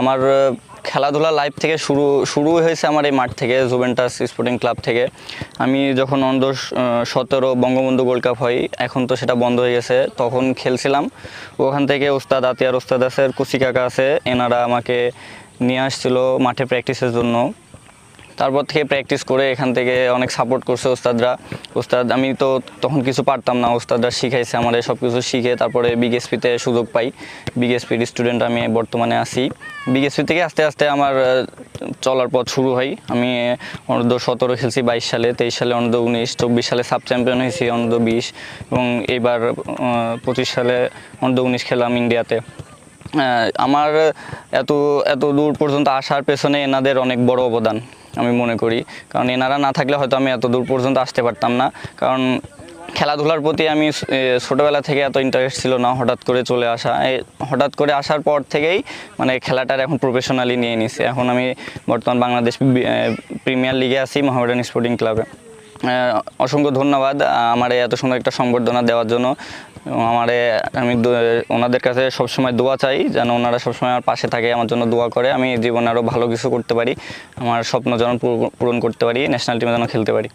আমার খেলাধুলা লাইফ থেকে শুরু শুরু হয়েছে আমার এই মাঠ থেকে জুভেন্টাস স্পোর্টিং ক্লাব থেকে। আমি যখন অন্ধ সতেরো বঙ্গবন্ধু গোল্ড কাপ হয়, এখন তো সেটা বন্ধ হয়ে গেছে, তখন খেলছিলাম। ওখান থেকে ওস্তাদ আতিয়ার ওস্তাদ আছে, কুচি কাকা আছে, এনারা আমাকে নিয়ে আসছিল মাঠে প্র্যাকটিসের জন্য। তারপর থেকে প্র্যাকটিস করে এখান থেকে অনেক সাপোর্ট করছে ওস্তাদরা। ওস্তাদ, আমি তো তখন কিছু পারতাম না, ওস্তাদরা শিখাইছে আমার সব কিছু শিখে তারপরে বিগেসপিতে সুযোগ পাই। বিগেসপির স্টুডেন্ট আমি বর্তমানে আছি। বিগেসপি থেকে আস্তে আস্তে আমার চলার পথ শুরু হয়। আমি অনূর্ধ্ব সতেরো খেলছি বাইশ সালে, তেইশ সালে অনূর্ধ্ব উনিশ, চব্বিশ সালে সাব চ্যাম্পিয়ন হয়েছি অনূর্ধ্ব বিশ এবং এইবার পঁচিশ সালে অনূর্ধ্ব উনিশ খেলাম ইন্ডিয়াতে। আমার এত এত দূর পর্যন্ত আসার পেছনে এনাদের অনেক বড় অবদান। আমি মনে করি। কারণ এনারা না থাকলে হয়তো আমি এত দূর পর্যন্ত আসতে পারতাম না। কারণ খেলাধুলার প্রতি আমি ছোটোবেলা থেকে এত ইন্টারেস্ট ছিল না হঠাৎ করে চলে আসা। হঠাৎ করে আসার পর থেকেই মানে খেলাটার এখন প্রফেশনালি নিয়ে নিছি। এখন আমি বর্তমান বাংলাদেশ প্রিমিয়ার লিগে আছি মোহামেডান স্পোর্টিং ক্লাবে অসংখ্য ধন্যবাদ আমার এত সুন্দর একটা সম্বর্ধনা দেওয়ার জন্য। আমার, আমি ওনাদের কাছে সবসময় দোয়া চাই, যেন ওনারা সবসময় আমার পাশে থাকে, আমার জন্য দোয়া করে। আমি জীবনে আরও ভালো কিছু করতে পারি, আমার স্বপ্ন যেন পূর- পূরণ করতে পারি ন্যাশনাল টিমে যেন খেলতে পারি।